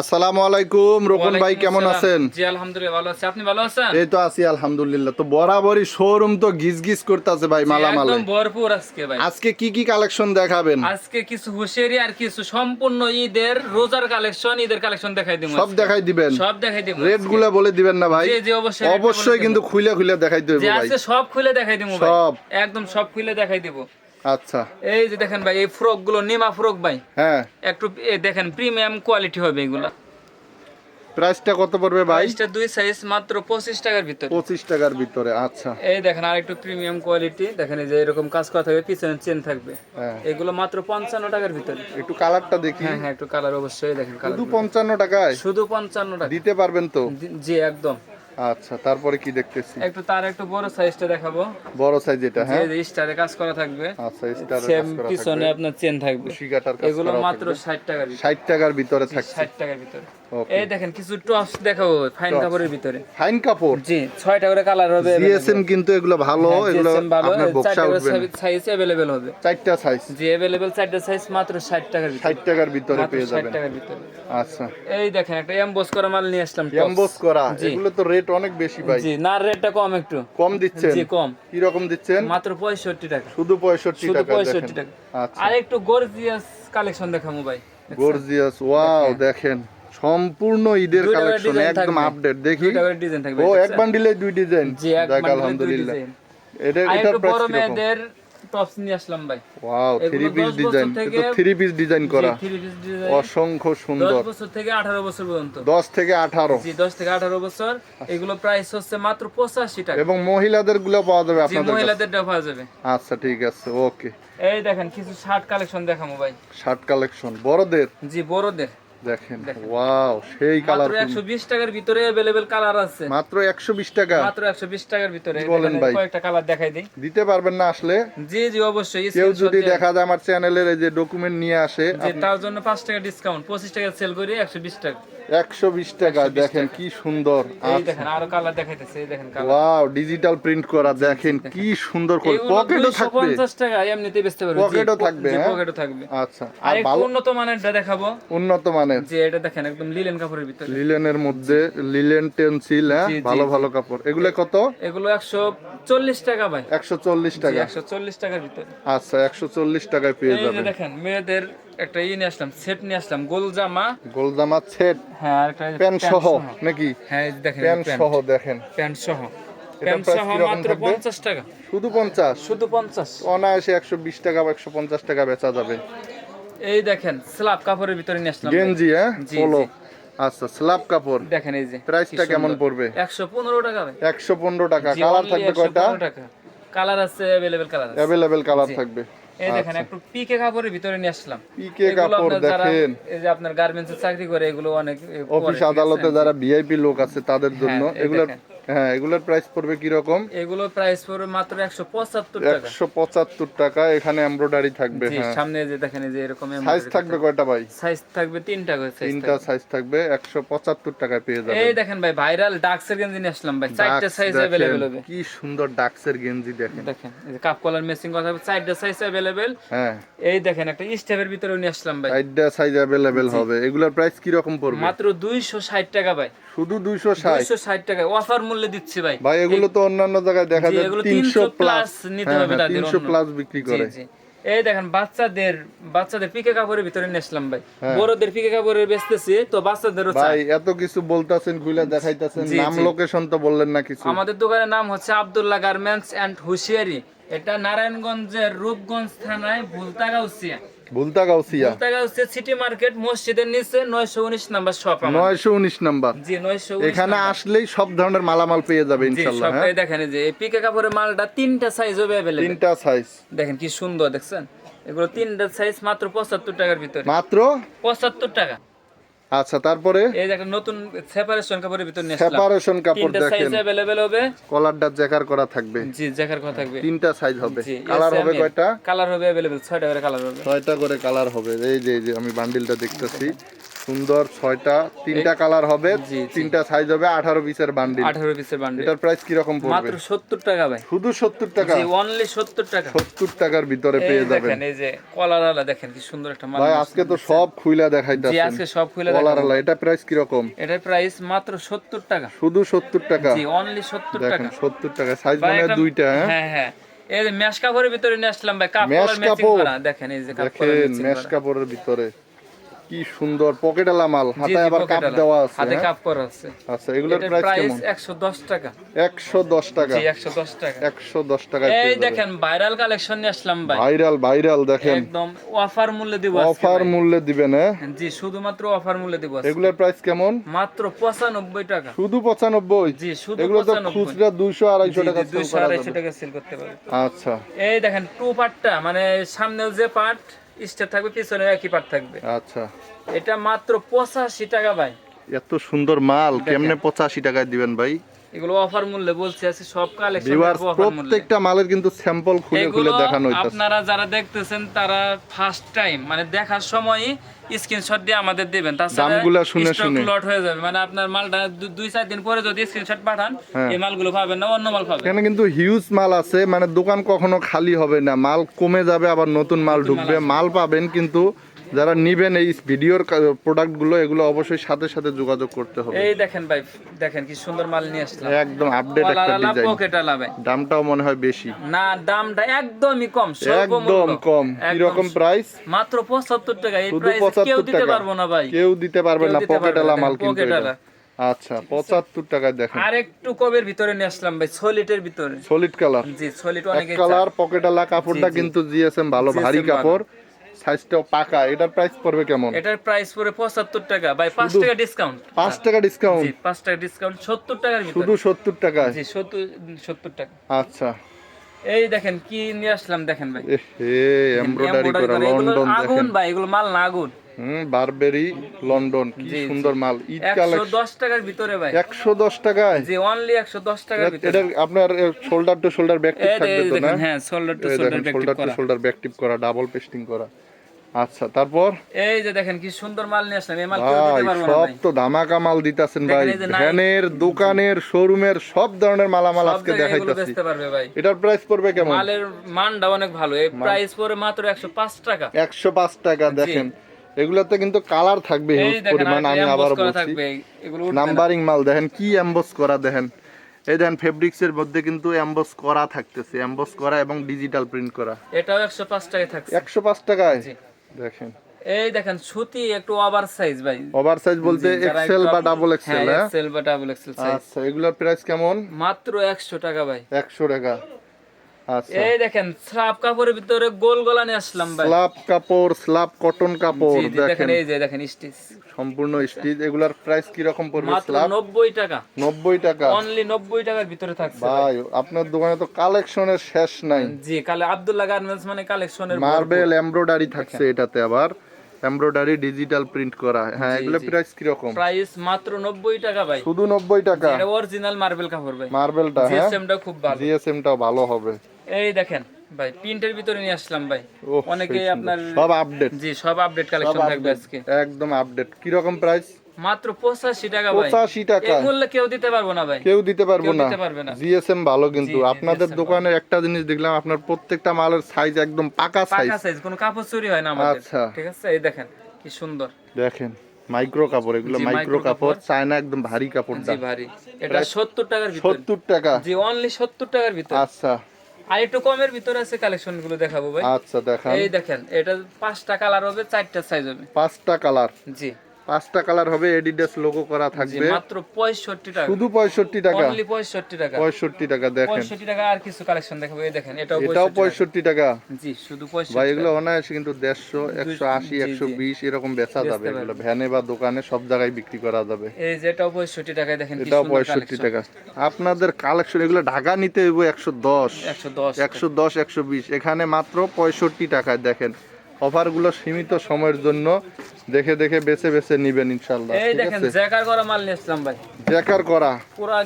আসসালামু আলাইকুম রোকন ভাই কেমন আছেন? জি আলহামদুলিল্লাহ ভালো আছি। আপনি ভালো আছেন? এই তো আছি আলহামদুলিল্লাহ। তো বরাবরই শোরুম তো গিজ গিজ করতেছে ভাই মালামালে। একদম ভরপুর আজকে ভাই। আজকে কি কি কালেকশন দেখাবেন? আজকে কিছু হুশিয়ারি আর কিছু সম্পূর্ণ ঈদের রোজার কালেকশন ঈদের কালেকশন দেখাই দিব সব দেখাই দিবেন? সব দেখাই দিব রেটগুলা বলে দিবেন না ভাই? জি, জি, অবশ্যই অবশ্যই কিন্তু খুলে খুলে দেখাই দেবো ভাই। আজকে সব খুলে দেখাই দিব ভাই। সব। একদম সব খুলে দেখাই দিব। আচ্ছা। এই যে দেখেন ভাই এই ফ্রকগুলো নিমা ফ্রক ভাই। হ্যাঁ। একটু দেখেন প্রিমিয়াম কোয়ালিটি হবে এগুলা। প্রাইসটা কত পড়বে ভাই? প্রাইসটা দুই সাইজ মাত্র পঁচিশ টাকার ভিতরে। পঁচিশ টাকার ভিতরে আচ্ছা। এই দেখেন আর একটু প্রিমিয়াম কোয়ালিটি দেখেন এই যে এরকম কাজ করা থাকবে পিছনে চেন থাকবে। হ্যাঁ। এগুলো মাত্র পঞ্চান্ন টাকার ভিতরে। একটু কালারটা দেখি। হ্যাঁ হ্যাঁ একটু কালার অবশ্যই দেখেন কালার শুধু পঞ্চান্ন টাকায়? শুধু পঞ্চান্ন টাকা। দিতে পারবেন তো? জি একদম। আচ্ছা তারপরে কি দেখতেছি? একটু তার একটু বড় সাইজটা দেখাবো। বড় সাইজ এটা হ্যাঁ? যে স্টারে কাজ করা থাকবে। আচ্ছা স্টার সেম পিছনে আপনার চেন থাকবে। শিকাটার কাজ এগুলো মাত্র ষাট টাকার ভিতরে। ষাট টাকার ভিতরে থাকছে। ষাট টাকার ভিতরে। এই দেখেন কিছু টপস দেখাবো ফাইন কাপড়ের ভিতরে। ফাইন কাপড়? জি করে কালার হবে জিএসএম কিন্তু এগুলো ভালো এগুলো আপনার বক্সা উঠবে সাইজ অ্যাভেলেবেল হবে। চারটা সাইজ জি অ্যাভেলেবেল চারটা সাইজ মাত্র ষাট টাকার ভিতরে। ষাট টাকার ভিতরে পেয়ে যাবেন। টাকার ভিতরে। আচ্ছা। এই দেখেন একটা এমবোস করা মাল নিয়ে আসলাম। এমবোস করা। এগুলো তো রেট অনেক বেশি ভাই। জি না রেটটা কম একটু। কম দিচ্ছেন? জি কম। কি রকম দিচ্ছেন? মাত্র পঁয়ষট্টি টাকা। শুধু পঁয়ষট্টি শুধু টাকা পঁয়ষট্টি দেখেন টাকা। আচ্ছা। আর একটু গর্জিয়াস কালেকশন দেখাবো ভাই। গর্জিয়াস ওয়াও দেখেন। সম্পূর্ণ ঈদের কালেকশন একদম আপডেট দেখি। ও এক বান্ডিলে দুই ডিজাইন জি আলহামদুলিল্লাহ। এটা প্রাইস বড় মেয়েদের টপস নিয়ে আসলাম ভাই। ওয়াও থ্রি পিস ডিজাইন কিন্তু থ্রি পিস ডিজাইন করা। অসংখ্য সুন্দর। বছর থেকে আঠারো বছর পর্যন্ত। দশ থেকে আঠারো। জি দশ থেকে আঠারো বছর। এগুলো প্রাইস হচ্ছে মাত্র পঁচাশি টাকা। এবং মহিলাদেরগুলো পাওয়া যাবে আপনাদের কাছে? মহিলাদের পাওয়া যাবে। আচ্ছা ঠিক আছে ওকে এই দেখেন কিছু শার্ট কালেকশন দেখাবো ভাই। শার্ট কালেকশন বড়দের? জি বড়দের। দেখেন ওয়াও সেই কালার মাত্র একশো বিশ টাকার ভিতরে अवेलेबल কালার আছে। মাত্র একশো বিশ টাকা। মাত্র একশো বিশ টাকার ভিতরে। বলেন ভাই? কয়েকটা কালার দেখাই দেই। দিতে পারবেন না আসলে? জি জি অবশ্যই। কেউ যদি দেখা যায় আমার চ্যানেলের এই যে ডকুমেন্ট নিয়ে আসে তার জন্য পাঁচ টাকা ডিসকাউন্ট পঁচিশ টাকা সেল করি একশো বিশ টাকা। একশো বিশ টাকা দেখেন কি সুন্দর। দেখেন আরও কালার দেখাইতেছে দেখেন ওয়াও ডিজিটাল প্রিন্ট করা দেখেন কি সুন্দর করে। পকেটও থাকবে। পঞ্চাশ টাকা এমনিতে বেচতে পারবে। পকেটও থাকবে, হ্যাঁ? পকেটও থাকবে। আচ্ছা আর উন্নত মানেরটা দেখাবো। উন্নত মানের। যে এটা দেখেন একদম লিলেন কাপড়ের ভিতরে। লিলেনের মধ্যে লিলেন টেন্সিল হ্যাঁ? ভালো ভালো কাপড়। এগুলো কত? এগুলো একশো চল্লিশ টাকা ভাই। একশো চল্লিশ টাকা। একশো চল্লিশ টাকার ভিতরে। আচ্ছা একশো চল্লিশ টাকায় পেয়ে যাবেন। দেখেন মেয়েদের একটা ই নিয়ে আসলাম সেট নিয়ে আসলাম গোল জামা গোলজামা সেট। হ্যাঁ একটা প্যান্ট সহ নাকি? হ্যাঁ দেখেন প্যান্ট সহ দেখেন। প্যান্ট সহ। প্যান্ট সহ মাত্র টাকা। শুধু পঞ্চাশ? শুধু পঞ্চাশ। অনায়াসে একশো বিশ টাকা বা একশো পঞ্চাশ টাকা বেচা যাবে। এই দেখেন স্ল্যাব কাপড়ের ভিতরে নিয়ে আসলাম। গেঞ্জি হ্যাঁ? পোলো। আচ্ছা স্ল্যাব কাপড়। দেখেন এই যে প্রাইসটা কেমন পড়বে? একশো পনেরো টাকা ভাই। একশো পনেরো টাকা। কালার থাকবে কয়টা? কালার আছে अवेलेबल কালার আছে। अवेलेबल কালার থাকবে। এই দেখেন একটু পিকে কাপড়ের ভিতরে নিয়ে আসলাম। পিকে কাপড় দেখেন। এই যে আপনার গার্মেন্টসে চাকরি করে এগুলো অনেক অফিস? আদালতে যারা ভিআইপি লোক আছে তাদের জন্য হ্যাঁ, এগুলোর দেখেন। হ্যাঁ এগুলোর প্রাইস পড়বে কি রকম এগুলো প্রাইস পড়বে মাত্র একশো পঁচাত্তর টাকা। একশো পঁচাত্তর টাকা এখানে এমব্রয়ডারি থাকবে হ্যাঁ। সামনে যে দেখেন এই যে এরকম সাইজ থাকবে কয়টা ভাই? সাইজ থাকবে তিনটা করে size তিনটা সাইজ থাকবে একশো পঁচাত্তর টাকায় পেয়ে যাবেন। এই দেখেন ভাই ভাইরাল ডাক্সের গেঞ্জি নিয়ে আসলাম ভাই চারটা সাইজ হবে। কি সুন্দর ডাক্সের গেঞ্জি দেখেন। দেখেন এই যে কাপ কলার কথা হবে চারটা সাইজ অ্যাভেলেবেল হ্যাঁ। এই দেখেন একটা স্টেপের ভিতরে নিয়ে আসলাম ভাই। চারটা সাইজ অ্যাভেলেবেল হবে। এগুলোর প্রাইস কি রকম পড়বে? মাত্র দুইশো ষাট টাকা ভাই। শুধু দুইশো ষাট। দুইশো ষাট টাকা। অফার মূল্যে দিচ্ছি ভাই। ভাই এগুলো তো অন্যান্য জায়গায় দেখা যায় 300 প্লাস। নিতে হবে তাদের তিনশো অন্য। প্লাস বিক্রি করে। এই দেখেন বাচ্চাদের বাচ্চাদের পিকে কাপড়ের ভিতরে নিয়ে ভাই। হ্যাঁ। বড়দের পিকে কাপড়ের বেচতেছি তো বাচ্চাদেরও চাই। ভাই এত কিছু বলতাছেন খুলে দেখাইতাছেন নাম। লোকেশন তো বললেন না কিছু। আমাদের দোকানের নাম হচ্ছে আব্দুল্লাহ গার্মেন্টস এন্ড হুশিয়ারি। এটা নারায়ণগঞ্জের রূপগঞ্জ থানায় ভুলতাগাউসিয়া। ভুলতা গাউসিয়া ভুলতাগাউসিয়া সিটি মার্কেট মসজিদের নিচে নয়শো উনিশ নাম্বার শপ আমার নয়শো উনিশ নাম্বার। জি নয়শো এখানে আসলেই সব ধরনের মালামাল পেয়ে যাবে ইনশাআল্লাহ হ্যাঁ সবটাই দেখেন যে এই পিকে কাপড়ের মালটা তিনটা সাইজ হবে তিনটা সাইজ দেখেন কি সুন্দর দেখছেন? এগুলো তিনটা সাইজ মাত্র পঁচাত্তর টাকার ভিতরে। মাত্র? পঁচাত্তর টাকা। আচ্ছা তারপরে? এই যে একটা নতুন সেপারেশন কাপড়ের ভিতর নিয়ে আসলাম। সেপারেশন কাপড় তিনটা সাইজ দেখেন। অ্যাভেলেবেল হবে। কলারটা জ্যাকার করা থাকবে। জি জ্যাকার কথা থাকবে। তিনটা সাইজ হবে। কালার হবে কয়টা? কালার হবে অ্যাভেলেবেল ছয়টা করে কালার হবে। ছয়টা করে কালার হবে। এই যে এই যে আমি বান্ডিলটা দেখতেছি। সুন্দর ছয়টা তিনটা কালার হবে। তিনটা সাইজ হবে আঠারো পিসের বান্ডিল আঠারো পিসের বান্ডিল এটার প্রাইস কীরকম পড়বে? মাত্র সত্তর টাকা ভাই। শুধু সত্তর টাকা? জি অনলি সত্তর টাকা। সত্তর টাকার ভিতরে পেয়ে যাবেন। দেখেন এই যে কলার আলা দেখেন কি সুন্দর একটা মাল ভাই আজকে তো সব খুইলা জি আজকে সব খুলে কলার। আলা এটা প্রাইস কীরকম? এটার প্রাইস মাত্র সত্তর টাকা। শুধু সত্তর টাকা? জি অনলি সত্তর দেখেন টাকা। সত্তর টাকা। সাইজ মানে দুইটা হ্যাঁ? হ্যাঁ হ্যাঁ। এই যে মেশ কাপড়ের ভিতরে নিয়ে আসলাম ভাই কাপড় ম্যাচিং করা। দেখেন এই যে কাপড় দেখেন মেশ কাপড়ের ভিতরে। কি সুন্দর পকেটালা মাল হাতে আবার কাপ দেওয়া আছে হাতে হ্যাঁ? কাপ করা আছে। আচ্ছা এগুলোর প্রাইস কেমন? 110 টাকা। একশো দশ টাকা। জি 110 টাকা। একশো দশ টাকায় এই দেখেন ভাইরাল কালেকশন নিয়ে আসলাম ভাই। ভাইরাল ভাইরাল দেখেন। একদম অফার মূল্যে দিব আজকে অফার মূল্যে দিবেন হ্যাঁ? জি শুধুমাত্র অফার মূল্যে দিব আজকে। এগুলোর প্রাইস কেমন? মাত্র 95 টাকা। শুধু পঁচানব্বই? জি শুধু এগুলো তো খুচরা দুইশো আড়াইশো জি, টাকা জি, সেল 200 250 টাকা সেল করতে পারবে। আচ্ছা। এই দেখেন টু পার্টটা মানে সামনেও যে পার্ট স্টেপ থাকবে পিছনে একই পার্ট থাকবে। আচ্ছা। এটা মাত্র পঁচাশি টাকা ভাই। এত সুন্দর মাল কেমনে পঁচাশি টাকায় দিবেন ভাই? এগুলো অফার মূল্যে বলছি আছে সব কালেকশন প্রত্যেকটা মালের কিন্তু স্যাম্পল খুলে খুলে দেখানো হইতাছে। আপনারা যারা দেখতেছেন তারা ফার্স্ট টাইম মানে দেখার সময়ই স্ক্রিনশট দিয়ে আমাদের দিবেন। দামগুলো শুনে শুনে। লট হয়ে যাবে। মানে আপনার মালটা দুই চার দিন পরে যদি স্ক্রিনশট পাঠান হ্যাঁ। এই মালগুলো পাবেন না অন্য মাল পাবেন। এখানে কিন্তু হিউজ মাল আছে মানে দোকান কখনো খালি হবে না। মাল কমে যাবে আবার নতুন মাল ঢুকবে। মাল পাবেন কিন্তু যারা নিবেন এই ভিডিওর প্রোডাক্টগুলো এগুলো অবশ্যই সাথে সাথে যোগাযোগ করতে হবে। এই দেখেন ভাই দেখেন কি সুন্দর মাল নিয়ে আসলাম। একদম আপডেট একটা ডিজাইন পকেট আলা ভাই দামটাও মনে হয় বেশি। না দামটা একদমই কম একদম কম। একদম কীরকম প্রাইস মাত্র পঁচাত্তর টাকা। এই প্রাইস কেউ দিতে পারব না ভাই। কেউ দিতে পারবে না পকেট আলা মাল কিন্তু এটা। আচ্ছা পঁচাত্তর টাকায় দেখেন। আর একটু কবের ভিতরে নিয়ে আসলাম ভাই সলিটের ভিতরে। সলিড কালার জি সলিড অনেকে কালার পকেট আলা কাপড়টা। কিন্তু জিএসএম ভালো ভারী কাপড়। সাইজটাও পাকা এটার প্রাইস পড়বে কেমন? এটার প্রাইস পড়ে পঁচাত্তর টাকা ভাই পাঁচ শুধু টাকা ডিসকাউন্ট পাঁচ টাকা ডিসকাউন্ট জি পাঁচ টাকা ডিসকাউন্ট সত্তর টাকার ভিতরে। শুধু সত্তর টাকায় জি সত্তর সত্তর টাকা। আচ্ছা। এই দেখেন কি নিয়ে আসলাম দেখেন ভাই। এ এমব্রয়ডারি করা লন্ডন আগুন দেখেন। ভাই এগুলো মাল না আগুন। হুম বারবেরি লন্ডন কি। সুন্দর মাল ঈদ একশো কালেকশন দশ টাকার ভিতরে ভাই। একশো দশ টাকায়? জি অনলি একশো দশ টাকার ভিতরে। এটা আপনার shoulder to shoulder back tip থাকবে তো না? হ্যাঁ shoulder to shoulder back shoulder to করা। শোল্ডার ব্যাক টিপ করা ডাবল পেস্টিং করা। আচ্ছা তারপর? এই যে দেখেন কি সুন্দর মাল নিয়ে আসলাম এই মাল কেউ দিতে পারব না সব তো ধামাকা মাল দিতাছেন ভাই। ভ্যানের দোকানের শোরুমের সব ধরনের মালামাল আজকে দেখাইতাছি। বেচতে পারবে ভাই। এটার প্রাইস পড়বে কেমন? মালের মানটা অনেক ভালো। এই প্রাইস পরে মাত্র একশো পাঁচ টাকা। একশো পাঁচ টাকা দেখেন। এগুলোতে কিন্তু কালার থাকবে হিউজ পরিমাণ আমি আবার বলছি। নাম্বারিং মাল দেখেন কি এমবস করা দেখেন। এই দেখেন ফেব্রিক্স এর মধ্যে কিন্তু এমবস করা থাকতেছে এমবস করা এবং ডিজিটাল প্রিন্ট করা। এটাও একশো পাঁচ টাকায় থাকছে। একশো পাঁচ টাকায়? জি। দেখেন। এই দেখেন সুতি একটু ওভার সাইজ ভাই। ওভার সাইজ বলতে এক্সেল বা ডাবল এক্সেল হ্যাঁ হ্যাঁ? এক্সেল বা ডাবল এক্সেল সাইজ আচ্ছা এগুলোর প্রাইস কেমন? মাত্র একশো টাকা ভাই। একশো টাকা। এই দেখেন স্লাব কাপড়ের ভিতরে গোল গলা নিয়ে আসলাম ভাই। স্লাব কাপড় স্লাব কটন কাপড় দেখেন এই যে দেখেন স্টিচ। সম্পূর্ণ স্টিচ এগুলার প্রাইস কি রকম পড়বে স্লাব নব্বই টাকা। নব্বই টাকা। অনলি নব্বই টাকার ভিতরে থাকছে ভাই। আপনার দোকানে তো কালেকশনের শেষ নাই। জি কালে আব্দুল্লাহ গার্মেন্টস মানে কালেকশনের মার্বেল এমব্রয়ডারি থাকছে এটাতে আবার। এমব্রয়ডারি ডিজিটাল প্রিন্ট করা। হ্যাঁ এগুলো প্রাইস কি রকম প্রাইস মাত্র নব্বই টাকা ভাই। শুধু নব্বই টাকা? এটা অরিজিনাল মার্বেল কাপড় ভাই। মার্বেলটা হ্যাঁ? জিএসএমটা খুব ভালো। জিএসএম টাও ভালো হবে। এই দেখেন ভাই প্রিন্টের ভিতরে নিয়ে আসলাম ভাই। অনেকেই অনেকে আপনার সব আপডেট জি সব আপডেট কালেকশন থাকবে আজকে। একদম আপডেট কি রকম প্রাইস মাত্র পঁচাশি টাকা ভাই। পঁচাশি টাকা। মূল্যে কেউ দিতে পারব না ভাই। কেউ দিতে পারব না। দিতে পারবে না। জিএসএম ভালো কিন্তু। আপনাদের দোকানের একটা জিনিস দেখলাম আপনার প্রত্যেকটা মালের সাইজ একদম পাকা সাইজ পাকা সাইজ কোনো কাপড় চুরি হয় না আমাদের। আচ্ছা। ঠিক আছে? এই দেখেন কি সুন্দর। দেখেন মাইক্রো কাপড় এগুলো মাইক্রো কাপড়। কাপড়। চায়না একদম ভারী কাপড়টা। জি ভারী। এটা সত্তর টাকার ভিতরে। সত্তর টাকা। জি অনলি সত্তর টাকার ভিতরে। আচ্ছা। আর একটু কমের ভিতরে আছে কালেকশনগুলো দেখাবো ভাই। আচ্ছা দেখান। এই দেখেন এটা পাঁচটা কালার হবে চারটা সাইজ হবে। পাঁচটা কালার জি। পাঁচটা কালার হবে এডিডাস লোগো করা থাকবে। মাত্র পঁয়ষট্টি টাকা। শুধু পঁয়ষট্টি টাকা। অনলি পঁয়ষট্টি টাকা। পঁয়ষট্টি টাকা দেখেন। পঁয়ষট্টি টাকা আর কিছু কালেকশন দেখাবো। এই দেখেন এটাও এটাও 65 টাকা। জি শুধু ভাই পঁয়ষট্টি এগুলো অনায়াসে কিন্তু দেড়শো একশো আশি জি, একশো জি। বিশ এরকম বেচা যাবে এগুলো। ভ্যানে বা দোকানে সব জায়গায় বিক্রি করা যাবে। এই যে এটাও পঁয়ষট্টি টাকায় দেখেন এটাও সুন্দর পঁয়ষট্টি কালেকশন টাকা। আপনাদের কালেকশন এগুলো ঢাকা নিতে হইব একশো দশ। একশো দশ। একশো দশ একশো বিশ। এখানে মাত্র পঁয়ষট্টি টাকায় দেখেন। অফারগুলো সীমিত সময়ের জন্য দেখে দেখে বেছে বেছে নিবেন ইনশাল্লাহ এই দেখেন জ্যাকার করা মাল নিয়ে আসলাম ভাই। জ্যাকার করা। পুরা